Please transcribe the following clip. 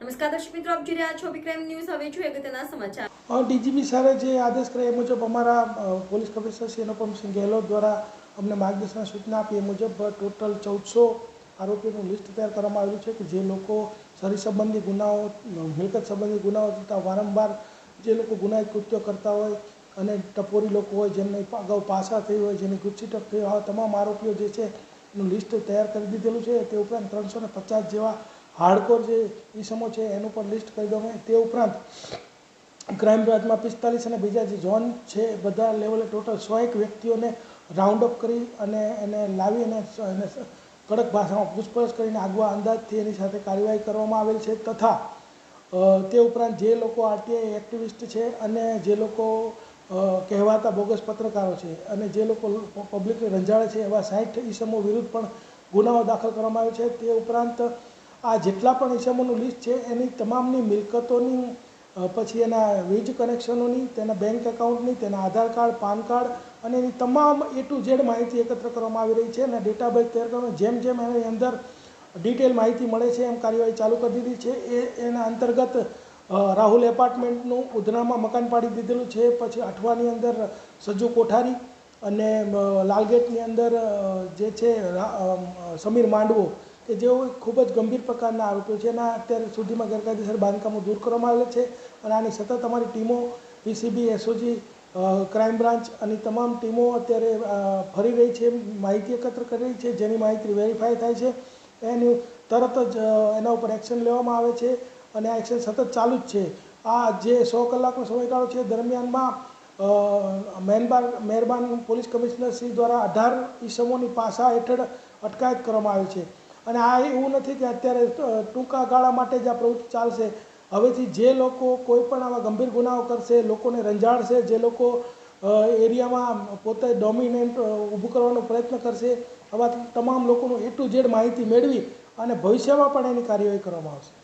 નમસ્કાર દર્શક મિત્રો, આપ જોઈ રહ્યા છો વિક્રમ ન્યૂઝ. હવે જોઈએ અગત્યના સમાચાર. ડીજીપી સારે જે આદેશ કર્યા એ મુજબ અમારા પોલીસ કમિશનર શ્રી અનુપમસિંહ ગેહલોત દ્વારા અમને માર્ગદર્શન સૂચના આપી એ મુજબ ટોટલ ચૌદસો આરોપીનું લિસ્ટ તૈયાર કરવામાં આવ્યું છે કે જે લોકો શરીર સંબંધી ગુનાઓ મિલકત સંબંધી ગુનાઓ તથા વારંવાર જે લોકો ગુનાહિત કૃત્યો કરતા હોય અને ટપોરી લોકો હોય જેમને અગાઉ પાસા થઈ હોય, જેની ગુચ્છીટપ થઈ હોય તમામ આરોપીઓ જે છે એનું લિસ્ટ તૈયાર કરી દીધેલું છે. તે ઉપરાંત ત્રણસો ને પચાસ જેવા હાર્ડકોર જે ઈસમો છે, એનું પણ લિસ્ટ કરી આવ્યું. તે ઉપરાંત ક્રાઇમ બ્રાન્ચમાં પિસ્તાલીસ અને બીજા જે ઝોન છે, બધા લેવલે ટોટલ સો એક વ્યક્તિઓને રાઉન્ડ અપ કરી અને એને લાવી અને એને કડક ભાષામાં પૂછપરછ કરીને આગવા અંદાજથી એની સાથે કાર્યવાહી કરવામાં આવેલ છે તથા તે ઉપરાંત જે લોકો આરટીઆઈ એક્ટિવિસ્ટ છે અને જે લોકો કહેવાતા બોગસ પત્રકારો છે અને જે લોકો પબ્લિકને રંજાડે છે એવા સાઠ ઈસમો વિરુદ્ધ પણ ગુનાઓ દાખલ કરવામાં આવ્યો છે તે ઉપરાંત આ જેટલા પણ ઈસમોનું લિસ્ટ છે, એની તમામની મિલકતોની પછી એના વીજ કનેક્શનોની તેના બેંક એકાઉન્ટની તેના આધાર કાર્ડ, પાન કાર્ડ અને એની તમામ એ ટુ ઝેડ માહિતી એકત્ર કરવામાં આવી રહી છે અને ડેટા બેઝ તૈયાર કરવામાં જેમ જેમ એની અંદર ડિટેલ માહિતી મળે છે, એમ કાર્યવાહી ચાલુ કરી દીધી છે. એ, એના અંતર્ગત રાહુલ એપાર્ટમેન્ટનું ઉધનામાં મકાન પાડી દીધેલું છે, પછી અઠવાની અંદર સજ્જુ કોઠારી અને લાલગેટની અંદર જે છે સમીર માંડવો કે જેઓ ખૂબ જ ગંભીર પ્રકારના આરોપીઓ છે એના અત્યારે સુધીમાં ગેરકાયદેસર બાંધકામો દૂર કરવામાં આવેલા છે અને આની સતત અમારી ટીમો પીસીબી એસઓજી ક્રાઇમ બ્રાન્ચ અને તમામ ટીમો અત્યારે ફરી રહી છે, માહિતી એકત્ર કરી રહી છે, જેની માહિતી વેરીફાઈ થાય છે. એની તરત જ એના ઉપર એક્શન લેવામાં આવે છે અને આ એક્શન સતત ચાલુ જ છે. આ જે સો કલાકનો સમયગાળો છે, દરમિયાનમાં મહેરબાન મહેરબાન પોલીસ કમિશનર શ્રી દ્વારા અઢાર ઈસમોની પાસા હેઠળ અટકાયત કરવામાં આવી છે. અને આ એવું નથી કે અત્યારે ટૂંકા ગાળા માટે જ આ પ્રવૃત્તિ ચાલશે. હવેથી જે લોકો કોઈ પણ આવા ગંભીર ગુનાઓ કરશે, લોકોને રંજાડશે, જે લોકો એરિયામાં પોતે ડોમિનેન્ટ ઊભું કરવાનો પ્રયત્ન કરશે, આવા તમામ લોકોનું એ ટુ ઝેડ માહિતી મેળવી અને ભવિષ્યમાં પણ એની કાર્યવાહી કરવામાં આવશે.